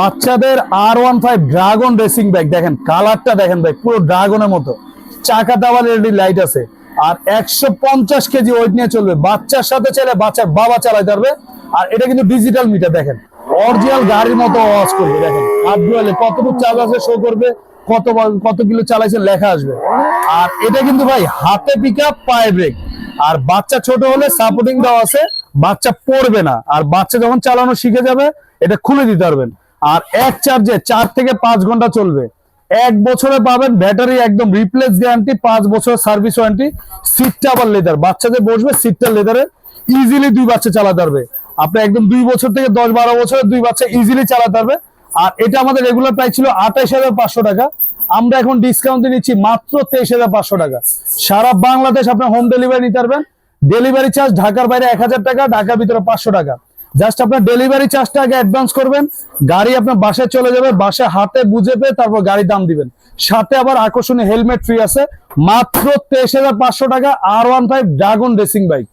বাচ্চাদের আর one five dragon racing bag দেখেন, কালারটা দেখেন ভাই, পুরো ড্রাগনের মতো। চাকা আবার এলইডি লাইট আছে। আর একশো পঞ্চাশ কেজি ওয়েট নিয়ে চলবে। বাচ্চার সাথে চাইলে বাচ্চার বাবা চালাতে পারবে। আর এটা কিন্তু ডিজিটাল মিটার দেখেন। অরিজিনাল গাড়ির মতো আওয়াজ করবে, দেখেন। হাত কতটুকু চার্জ আছে শো করবে, কত কত কিলো চালাইছে লেখা আসবে। আর এটা কিন্তু ভাই, হাতে পিক আপ পায়ে ব্রেক আর বাচ্চা ছোট হলে সাপোর্টিং দেওয়া আছে, বাচ্চা পড়বে না। আর বাচ্চা যখন চালানো শিখে যাবে, এটা খুলে দিতে পারবেন। আর এক চার্জে চার থেকে পাঁচ ঘণ্টা চলবে। এক বছরে পাবেন ব্যাটারি একদম রিপ্লেস গ্যারান্টি পাঁচ বছরের সার্ভিস ওয়ারেন্টি সিটটা আবার লেদার বাচ্চাদের বসবে সিটটা লেদারে ইজিলি দুই বাচ্চা চালাতে পারবে। আপনি একদম দুই বছর থেকে দশ বারো বছরের দুই বাচ্চা ইজিলি চালাতে পারবে। আর এটা আমাদের রেগুলার প্রাইস ছিল আঠাইশ হাজার পাঁচশো টাকা। আমরা এখন ডিসকাউন্টে নিচ্ছি মাত্র তেইশ হাজার পাঁচশো টাকা। সারা বাংলাদেশ আপনি হোম ডেলিভারি নিতে পারবেন। ডেলিভারি চার্জ ঢাকার বাইরে এক হাজার টাকা, ঢাকার ভিতরে পাঁচশো টাকা। জাস্ট আপনার ডেলিভারি চার্জটা আগে অ্যাডভান্স করবেন, গাড়ি আপনার বাসায় চলে যাবে, বাসায় হাতে বুঝে পেয়ে তারপর গাড়ি দাম দিবেন। সাথে আবার আকর্ষণীয় হেলমেট ফ্রি আছে, মাত্র তেইশ হাজার পাঁচশো টাকা আর one five dragon racing bike